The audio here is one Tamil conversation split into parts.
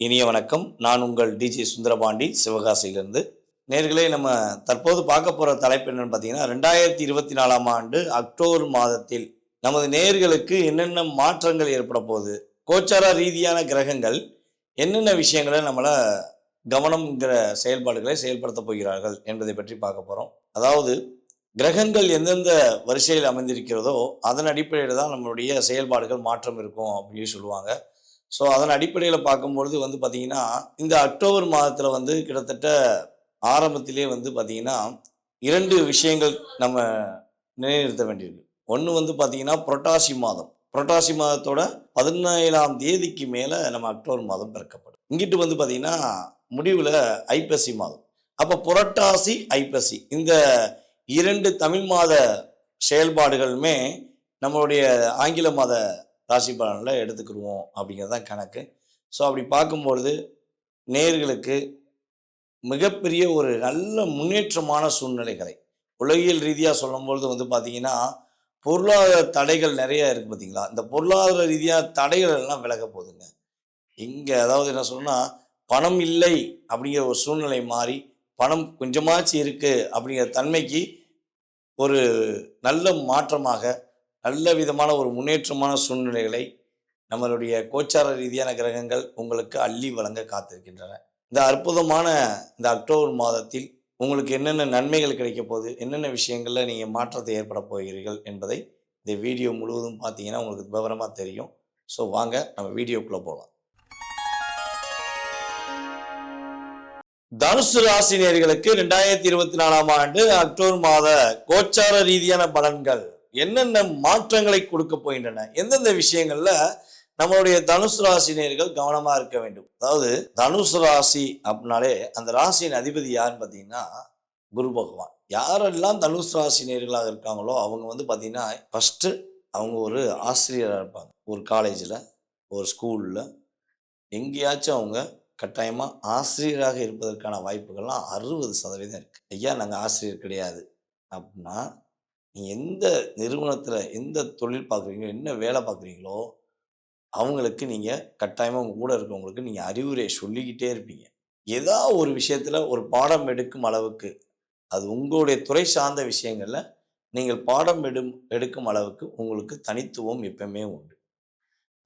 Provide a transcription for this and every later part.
இனிய வணக்கம். நான் உங்கள் டிஜே சுந்தரபாண்டி சிவகாசியிலிருந்து. நேர்களே நம்ம தற்போது பார்க்க போகிற தலைப்பு என்னென்னு பார்த்தீங்கன்னா ரெண்டாயிரத்தி இருபத்தி நாலாம் ஆண்டு அக்டோபர் மாதத்தில் நமது நேர்களுக்கு என்னென்ன மாற்றங்கள் ஏற்பட போகுது கோச்சார ரீதியான கிரகங்கள் என்னென்ன விஷயங்களை நம்மளை கவனம்ங்கிற செயல்பாடுகளை செயல்படுத்த போகிறார்கள் என்பதை பற்றி பார்க்க போகிறோம் அதாவது கிரகங்கள் எந்தெந்த வரிசையில் அமைந்திருக்கிறதோ அதன் அடிப்படையில் தான் நம்மளுடைய செயல்பாடுகள் மாற்றம் இருக்கும் அப்படின்னு சொல்லுவாங்க. ஸோ அதன் அடிப்படையில் பார்க்கும்பொழுது வந்து பார்த்திங்கன்னா இந்த அக்டோபர் மாதத்தில் வந்து கிட்டத்தட்ட ஆரம்பத்திலே வந்து பார்த்திங்கன்னா இரண்டு விஷயங்கள் நம்ம நிலைநிறுத்த வேண்டியிருக்கு. ஒன்று வந்து பார்த்திங்கன்னா புரட்டாசி மாதம். புரட்டாசி மாதத்தோட பதினேழாம் தேதிக்கு மேலே நம்ம அக்டோபர் மாதம் பிறக்கப்படும். இங்கிட்டு வந்து பார்த்திங்கன்னா முடிவில் ஐப்பசி மாதம். அப்போ புரட்டாசி ஐப்பசி இந்த இரண்டு தமிழ் மாத செயல்பாடுகளுமே நம்மளுடைய ஆங்கில மாத ராசி பலனில் எடுத்துக்கிடுவோம் அப்படிங்கிறது தான் கணக்கு. ஸோ அப்படி பார்க்கும்பொழுது நேர்களுக்கு மிகப்பெரிய ஒரு நல்ல முன்னேற்றமான சூழ்நிலைகளை உலகியல் ரீதியாக சொல்லும்பொழுது வந்து பார்த்தீங்கன்னா பொருளாதார தடைகள் நிறைய இருக்குது பார்த்தீங்களா இந்த பொருளாதார ரீதியாக தடைகள் எல்லாம் விலக போகுதுங்க. இங்கே அதாவது என்ன சொன்னால் பணம் இல்லை அப்படிங்கிற ஒரு சூழ்நிலை மாறி பணம் கொஞ்சமாச்சு இருக்குது அப்படிங்கிற தன்மைக்கு ஒரு நல்ல மாற்றமாக நல்ல விதமான ஒரு முன்னேற்றமான சூழ்நிலைகளை நம்மளுடைய கோச்சார ரீதியான கிரகங்கள் உங்களுக்கு அள்ளி வழங்க காத்திருக்கின்றன. இந்த அற்புதமான இந்த அக்டோபர் மாதத்தில் உங்களுக்கு என்னென்ன நன்மைகள் கிடைக்க போகுது என்னென்ன விஷயங்களில் நீங்கள் மாற்றத்தை ஏற்பட போகிறீர்கள் என்பதை இந்த வீடியோ முழுவதும் பார்த்தீங்கன்னா உங்களுக்கு விவரமாக தெரியும். ஸோ வாங்க நம்ம வீடியோக்குள்ளே போகலாம் தனுசு ராசினியர்களுக்கு ரெண்டாயிரத்தி இருபத்தி நாலாம் ஆண்டு அக்டோபர் மாத கோச்சார ரீதியான பலன்கள். என்னென்ன மாற்றங்களை கொடுக்க போகின்றன எந்தெந்த விஷயங்கள்ல நம்மளுடைய தனுசு ராசினியர்கள் கவனமா இருக்க வேண்டும். அதாவது தனுசு ராசி அப்படின்னாலே அந்த ராசியின் அதிபதி யாருன்னு பார்த்தீங்கன்னா குரு பகவான். யாரெல்லாம் தனுசு நேர்களாக இருக்காங்களோ அவங்க வந்து பார்த்தீங்கன்னா ஃபஸ்ட்டு அவங்க ஒரு ஆசிரியராக இருப்பாங்க. ஒரு காலேஜில் ஒரு ஸ்கூலில் எங்கேயாச்சும் அவங்க கட்டாயமாக ஆசிரியராக இருப்பதற்கான வாய்ப்புகள்லாம் அறுபது சதவீதம் இருக்குது ஐயா நாங்கள் ஆசிரியர் கிடையாது. அப்படின்னா நீங்கள் எந்த நிறுவனத்தில் எந்த தொழில் பார்க்குறீங்களோ என்ன வேலை பார்க்குறீங்களோ அவங்களுக்கு நீங்கள் கட்டாயமாக உங்கள் கூட இருக்கவங்களுக்கு நீங்கள் அறிவுரை சொல்லிக்கிட்டே இருப்பீங்க. ஏதோ ஒரு விஷயத்தில் ஒரு பாடம் எடுக்கும் அளவுக்கு அது உங்களுடைய துறை சார்ந்த விஷயங்களில் நீங்கள் பாடம் எடும் எடுக்கும் அளவுக்கு உங்களுக்கு தனித்துவம் எப்பவுமே உண்டு.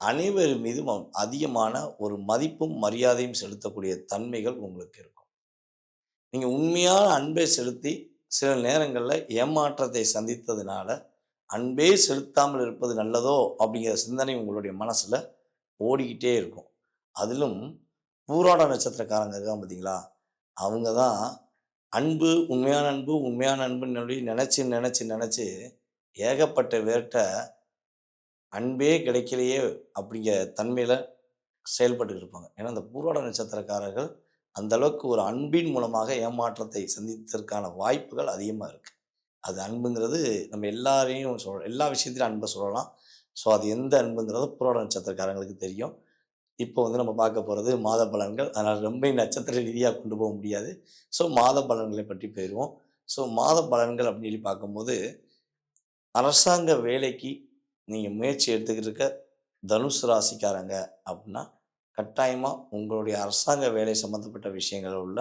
அனைவர் மீதும் அதிகமான ஒரு மதிப்பும் மரியாதையும் செலுத்தக்கூடிய தன்மைகள் உங்களுக்கு இருக்கும். நீங்கள் உண்மையான அன்பை செலுத்தி சில நேரங்களில் ஏமாற்றத்தை சந்தித்ததுனால அன்பே செலுத்தாமல் இருப்பது நல்லதோ அப்படிங்கிற சிந்தனை உங்களுடைய மனசில் ஓடிக்கிட்டே இருக்கும். அதிலும் பூராட நட்சத்திரக்காரங்க இருக்காங்க பார்த்தீங்களா அவங்க தான் அன்பு உண்மையான அன்பு உண்மையான அன்புன்னு சொல்லி நினச்சி நினச்சி நினச்சி ஏகப்பட்ட பேர்கிட்ட அன்பே கிடைக்கலையே அப்படிங்கிற தன்மையில் செயல்பட்டு இருப்பாங்க. ஏன்னா இந்த பூராட நட்சத்திரக்காரர்கள் அந்த அளவுக்கு ஒரு அன்பின் மூலமாக ஏமாற்றத்தை சந்தித்ததற்கான வாய்ப்புகள் அதிகமாக இருக்குது அது அன்புங்கிறது நம்ம எல்லாரையும் சொல்கிறோம் எல்லா விஷயத்திலும் அன்பை சொல்லலாம். ஸோ அது எந்த அன்புங்கிறது புரோட நட்சத்திரக்காரங்களுக்கு தெரியும். இப்போ வந்து நம்ம பார்க்க போகிறது மாத பலன்கள். அதனால் ரொம்ப நட்சத்திர ரீதியாக கொண்டு போக முடியாது. ஸோ மாத பலன்களை பற்றி போயிடுவோம் ஸோ மாத பலன்கள் அப்படின்னு சொல்லி பார்க்கும்போது அரசாங்க வேலைக்கு நீங்கள் முயற்சி எடுத்துக்கிட்டு இருக்க தனுசு ராசிக்காரங்க அப்படின்னா கட்டாயமாக உங்களுடைய அரசாங்க வேலை சம்மந்தப்பட்ட விஷயங்கள் உள்ள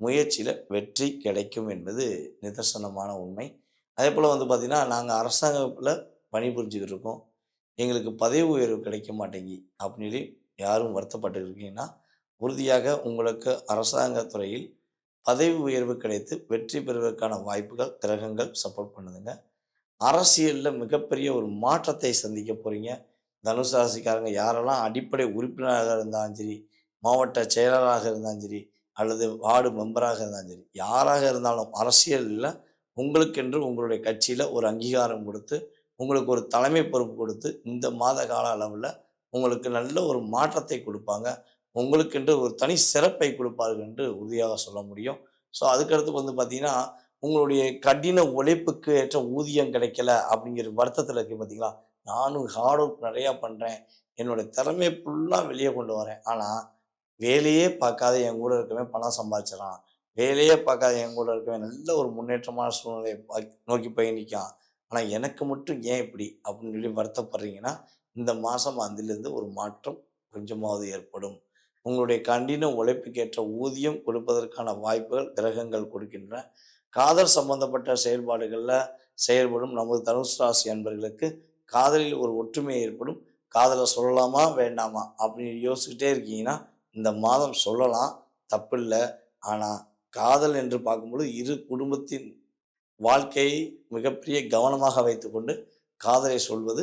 முயற்சியில் வெற்றி கிடைக்கும் என்பது நிதர்சனமான உண்மை. அதே போல் வந்து பார்த்திங்கன்னா நாங்கள் அரசாங்கத்தில் பணிபுரிஞ்சுக்கிட்டு இருக்கோம் எங்களுக்கு பதவி உயர்வு கிடைக்க மாட்டேங்கி அப்படின்னு சொல்லி யாரும் வருத்தப்பட்டு இருக்கீங்கன்னா உறுதியாக உங்களுக்கு அரசாங்க துறையில் பதவி உயர்வு கிடைத்து வெற்றி பெறுவதற்கான வாய்ப்புகள் கிரகங்கள் சப்போர்ட் பண்ணுதுங்க. அரசியலில் மிகப்பெரிய ஒரு மாற்றத்தை சந்திக்க போகிறீங்க தனுசு ராசிக்காரங்க யாரெல்லாம் அடிப்படை உறுப்பினராக இருந்தாலும் சரி மாவட்ட செயலராக இருந்தாலும் சரி அல்லது வார்டு மெம்பராக இருந்தாலும் சரி யாராக இருந்தாலும் அரசியலில் உங்களுக்கென்று உங்களுடைய கட்சியில் ஒரு அங்கீகாரம் கொடுத்து உங்களுக்கு ஒரு தலைமை பொறுப்பு கொடுத்து இந்த மாத கால அளவில் உங்களுக்கு நல்ல ஒரு மாற்றத்தை கொடுப்பாங்க. உங்களுக்கென்று ஒரு தனி சிறப்பை கொடுப்பார்கள் என்று உறுதியாக சொல்ல முடியும். ஸோ அதுக்கடுத்து வந்து பார்த்திங்கன்னா உங்களுடைய கடின உழைப்புக்கு ஏற்ற ஊதியம் கிடைக்கல அப்படிங்கிற வருத்தத்தில் இருக்குது பார்த்தீங்களா நானும் ஹார்ட் ஒர்க் நிறையா பண்ணுறேன் என்னோட திறமையை ஃபுல்லாக வெளியே கொண்டு வரேன். ஆனால் வேலையே பார்க்காத என் கூட இருக்கவே பணம் சம்பாதிச்சிடலாம் வேலையே பார்க்காத என் கூட இருக்கவே நல்ல ஒரு முன்னேற்றமான சூழ்நிலையை பாக்- நோக்கி பயணிக்கான் ஆனால் எனக்கு மட்டும் ஏன் இப்படி? அப்படின்னு சொல்லி வருத்தப்படுறீங்கன்னா இந்த மாதம் அதிலிருந்து ஒரு மாற்றம் கொஞ்சமாவது ஏற்படும். உங்களுடைய கண்டின உழைப்புக்கேற்ற ஊதியம் கொடுப்பதற்கான வாய்ப்புகள் கிரகங்கள் கொடுக்கின்றன. காதல் சம்பந்தப்பட்ட செயல்பாடுகளில் செயல்படும் நமது தனுசு ராசி அன்பர்களுக்கு காதலில் ஒரு ஒற்றுமை ஏற்படும். காதலை சொல்லலாமா வேண்டாமா? அப்படின்னு யோசிச்சுட்டே இருக்கீங்கன்னா இந்த மாதம் சொல்லலாம் தப்பில்லை. ஆனால் காதல் என்று பார்க்கும்பொழுது இரு குடும்பத்தின் வாழ்க்கையை மிகப்பெரிய கவனமாக வைத்துக்கொண்டு காதலை சொல்வது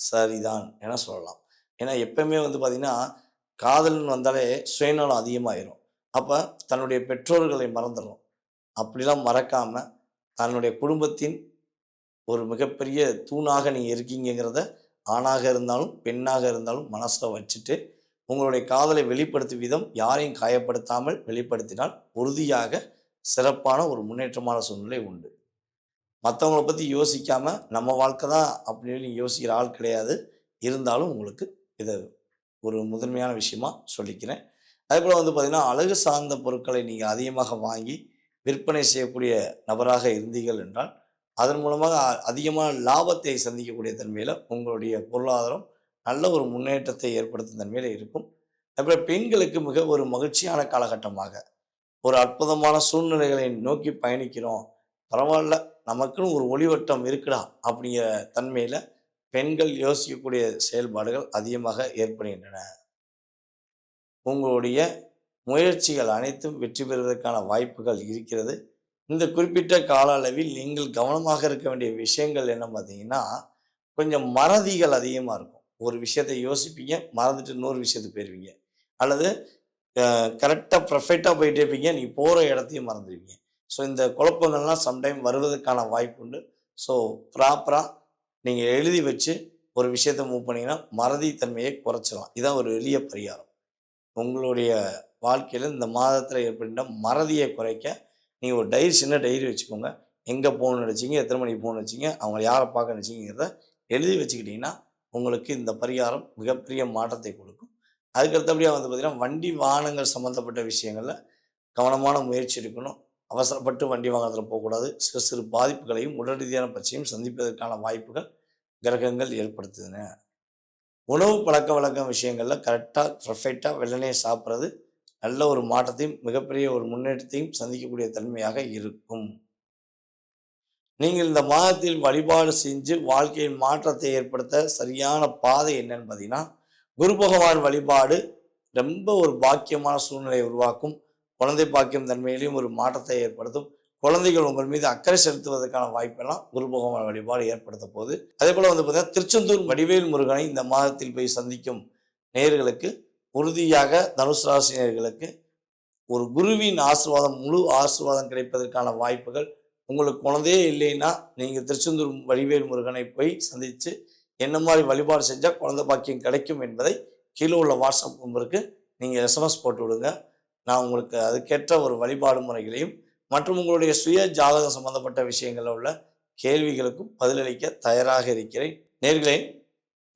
சரிதான் என சொல்லலாம். ஏன்னா எப்பயுமே வந்து பார்த்திங்கன்னா காதல்னு வந்தாலே சுயநலம் அதிகமாகிடும் அப்போ தன்னுடைய பெற்றோர்களை மறந்துடும் அப்படிலாம் மறக்காமல் தன்னுடைய குடும்பத்தின் ஒரு மிகப்பெரிய தூணாக நீங்கள் இருக்கீங்கிறத ஆணாக இருந்தாலும் பெண்ணாக இருந்தாலும் மனசில் வச்சுட்டு உங்களுடைய காதலை வெளிப்படுத்தும் விதம் யாரையும் காயப்படுத்தாமல் வெளிப்படுத்தினால் உறுதியாக சிறப்பான ஒரு முன்னேற்றமான சூழ்நிலை உண்டு. மற்றவங்கள பற்றி யோசிக்காமல் நம்ம வாழ்க்கை தான் அப்படின்னு யோசிக்கிற ஆள் கிடையாது. இருந்தாலும் உங்களுக்கு இதை ஒரு முதன்மையான விஷயமா சொல்லிக்கிறேன். அதே போல் வந்து பார்த்திங்கன்னா அழகு சார்ந்த பொருட்களை நீங்கள் அதிகமாக வாங்கி விற்பனை செய்யக்கூடிய நபராக இருந்தீர்கள் என்றால் அதன் மூலமாக அதிகமான லாபத்தை சந்திக்கக்கூடிய தன்மையில் உங்களுடைய பொருளாதாரம் நல்ல ஒரு முன்னேற்றத்தை ஏற்படுத்தும் தன்மையில் இருக்கும். அப்புறம் பெண்களுக்கு மிக ஒரு மகிழ்ச்சியான காலகட்டமாக ஒரு அற்புதமான சூழ்நிலைகளை நோக்கி பயணிக்கிறோம். பரவாயில்ல நமக்குன்னு ஒரு ஒளிவட்டம் இருக்குடா அப்படிங்கிற தன்மையில் பெண்கள் யோசிக்கக்கூடிய செயல்பாடுகள் அதிகமாக ஏற்படுகின்றன. உங்களுடைய முயற்சிகள் அனைத்தும் வெற்றி பெறுவதற்கான வாய்ப்புகள் இருக்கிறது. இந்த குறிப்பிட்ட கால அளவில் நீங்கள் கவனமாக இருக்க வேண்டிய விஷயங்கள் என்ன பார்த்தீங்கன்னா கொஞ்சம் மறதிகள் அதிகமாக இருக்கும். ஒரு விஷயத்தை யோசிப்பீங்க மறந்துட்டு இன்னொரு விஷயத்துக்கு போயிருவீங்க. அல்லது கரெக்டாக பர்ஃபெக்டாக போயிட்டே இருப்பீங்க. நீங்கள் போகிற இடத்தையும் மறந்துடுவீங்க ஸோ இந்த குழப்பங்கள்லாம் சம்டைம் வருவதற்கான வாய்ப்பு உண்டு. ஸோ ப்ராப்பராக நீங்கள் எழுதி வச்சு ஒரு விஷயத்தை மூவ் பண்ணிங்கன்னா மறதி தன்மையை குறைச்சிடலாம். இதான் ஒரு எளிய பரிகாரம். உங்களுடைய வாழ்க்கையில் இந்த மாதத்தில் ஏற்பட்ட மறதியை குறைக்க நீங்கள் ஒரு டைரி சின்ன டைரி வச்சுக்கோங்க. எங்கே போகணும்னு நினச்சிங்க எத்தனை மணிக்கு போகணும்னு வச்சிங்க அவங்க யாரை பார்க்க நினச்சிங்கிறத எழுதி வச்சுக்கிட்டிங்கன்னா உங்களுக்கு இந்த பரிகாரம் மிகப்பெரிய மாற்றத்தை கொடுக்கும். அதுக்கு அடுத்தபடியாக வந்து பார்த்திங்கன்னா வண்டி வாகனங்கள் சம்மந்தப்பட்ட விஷயங்களில் கவனமான முயற்சி எடுக்கணும். அவசரப்பட்டு வண்டி வாகனத்தில் போகக்கூடாது. சிறு சிறு பாதிப்புகளையும் உடல் ரீதியான பிரச்சனையும் சந்திப்பதற்கான வாய்ப்புகள் கிரகங்கள் ஏற்படுத்துதுன உணவு பழக்க வழக்கம் விஷயங்களில் கரெக்டாக பர்ஃபெக்டாக வெள்ளனையை சாப்பிட்றது நல்ல ஒரு மாற்றத்தையும் மிகப்பெரிய ஒரு முன்னேற்றத்தையும் சந்திக்கக்கூடிய தன்மையாக இருக்கும். நீங்கள் இந்த மாதத்தில் வழிபாடு செஞ்சு வாழ்க்கையின் மாற்றத்தை ஏற்படுத்த சரியான பாதை என்னன்னு பார்த்தீங்கன்னா குரு பகவான் வழிபாடு ரொம்ப ஒரு பாக்கியமான சூழ்நிலையை உருவாக்கும். குழந்தை பாக்கியம் தன்மையிலையும் ஒரு மாற்றத்தை ஏற்படுத்தும். குழந்தைகள் உங்கள் மீது அக்கறை செலுத்துவதற்கான வாய்ப்பெல்லாம் குரு பகவான் வழிபாடு ஏற்படுத்த போகுது. அதே போல் வந்து பார்த்தீங்கன்னா திருச்செந்தூர் வடிவேல் முருகனை இந்த மாதத்தில் போய் சந்திக்கும் நேயர்களுக்கு உறுதியாக தனுசு ராசினியர்களுக்கு ஒரு குருவின் ஆசீர்வாதம் முழு ஆசீர்வாதம் கிடைப்பதற்கான வாய்ப்புகள் உங்களுக்கு குழந்தையே இல்லைன்னா நீங்கள் திருச்செந்தூர் வடிவேல் முருகனை போய் சந்தித்து என்ன மாதிரி வழிபாடு செஞ்சால் குழந்தை பாக்கியம் கிடைக்கும் என்பதை கீழே உள்ள வாட்ஸ்அப் நம்பருக்கு நீங்கள் எஸ்எம்எஸ் போட்டு விடுங்க. நான் உங்களுக்கு அதுக்கேற்ற ஒரு வழிபாடு முறைகளையும் மற்றும் உங்களுடைய சுய ஜாதகம் சம்பந்தப்பட்ட விஷயங்களில் உள்ள கேள்விகளுக்கும் பதிலளிக்க தயாராக இருக்கிறேன். நேர்களே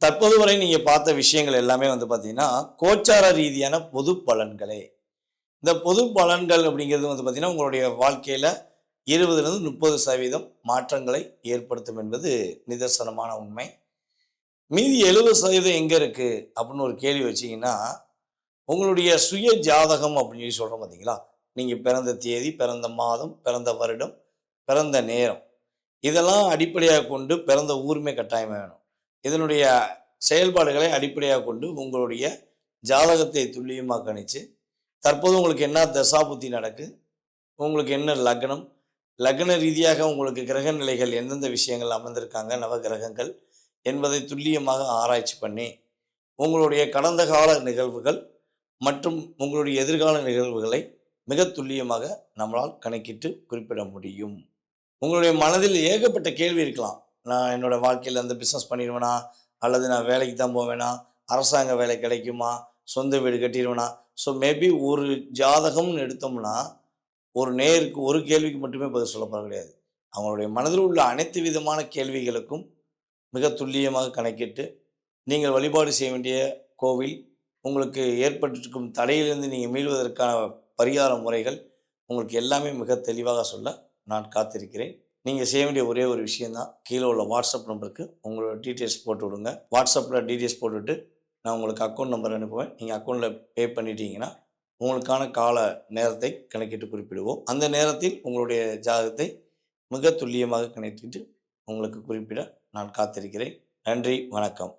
தற்போது வரை நீங்கள் பார்த்த விஷயங்கள் எல்லாமே வந்து பார்த்தீங்கன்னா கோச்சார ரீதியான பொது பலன்களே. இந்த பொது பலன்கள் அப்படிங்கிறது வந்து பார்த்தீங்கன்னா உங்களுடைய வாழ்க்கையில் இருபதுலேருந்து முப்பது சதவீதம் மாற்றங்களை ஏற்படுத்தும் என்பது நிதர்சனமான உண்மை. மீதி எழுபது சதவீதம் எங்கே இருக்குது அப்படின்னு ஒரு கேள்வி வச்சீங்கன்னா உங்களுடைய சுய ஜாதகம் அப்படின்னு சொல்லி சொல்கிறோம் பார்த்தீங்களா நீங்கள் பிறந்த தேதி பிறந்த மாதம் பிறந்த வருடம் பிறந்த நேரம். இதெல்லாம் அடிப்படையாக கொண்டு பிறந்த ஊருமே கட்டாயமாக வேணும். இதனுடைய செயல்பாடுகளை அடிப்படையாக கொண்டு உங்களுடைய ஜாதகத்தை துல்லியமாக கணிச்சு தற்போது உங்களுக்கு என்ன தசாபுத்தி நடக்கு உங்களுக்கு என்ன லக்னம் லக்ன ரீதியாக உங்களுக்கு கிரக நிலைகள் எந்தெந்த விஷயங்கள் அமர்ந்திருக்காங்க நவ கிரகங்கள் என்பதை துல்லியமாக ஆராய்ச்சி பண்ணி உங்களுடைய கடந்த கால நிகழ்வுகள் மற்றும் உங்களுடைய எதிர்கால நிகழ்வுகளை மிக துல்லியமாக நம்மளால் கணக்கிட்டு குறிப்பிட முடியும். உங்களுடைய மனதில் ஏகப்பட்ட கேள்வி இருக்கலாம். நான் என்னோட வாழ்க்கையில் அந்த பிஸ்னஸ் பண்ணிடுவேனா? அல்லது நான் வேலைக்கு தான் போவேனா? அரசாங்க வேலை கிடைக்குமா? சொந்த வீடு கட்டிடுவேனா? ஸோ மேபி ஒரு ஜாதகம்னு எடுத்தோம்னா ஒரு நேருக்கு ஒரு கேள்விக்கு மட்டுமே பதில் சொல்லப்பட கிடையாது. அவங்களுடைய மனதில் உள்ள அனைத்து விதமான கேள்விகளுக்கும் மிக துல்லியமாக கணக்கிட்டு நீங்கள் வழிபாடு செய்ய வேண்டிய கோவில் உங்களுக்கு ஏற்பட்டிருக்கும் தடையிலிருந்து நீங்கள் மீள்வதற்கான பரிகார முறைகள் உங்களுக்கு எல்லாமே மிக தெளிவாக சொல்ல நான் காத்திருக்கிறேன். நீங்கள் செய்ய வேண்டிய ஒரே ஒரு விஷயந்தான் கீழே உள்ள வாட்ஸ்அப் நம்பருக்கு உங்களோட டீட்டெயில்ஸ் போட்டு விடுங்க. வாட்ஸ்அப்பில் டீட்டெயில்ஸ் போட்டுவிட்டு நான் உங்களுக்கு அக்கௌண்ட் நம்பர் அனுப்புவேன். நீங்கள் அக்கௌண்ட்டில் பே பண்ணிட்டீங்கன்னா உங்களுக்கான கால நேரத்தை கணக்கிட்டு குறிப்பிடுவோம். அந்த நேரத்தில் உங்களுடைய ஜாதகத்தை மிக துல்லியமாக கணக்கிட்டு உங்களுக்கு குறிப்பிட நான் காத்திருக்கிறேன். நன்றி வணக்கம்.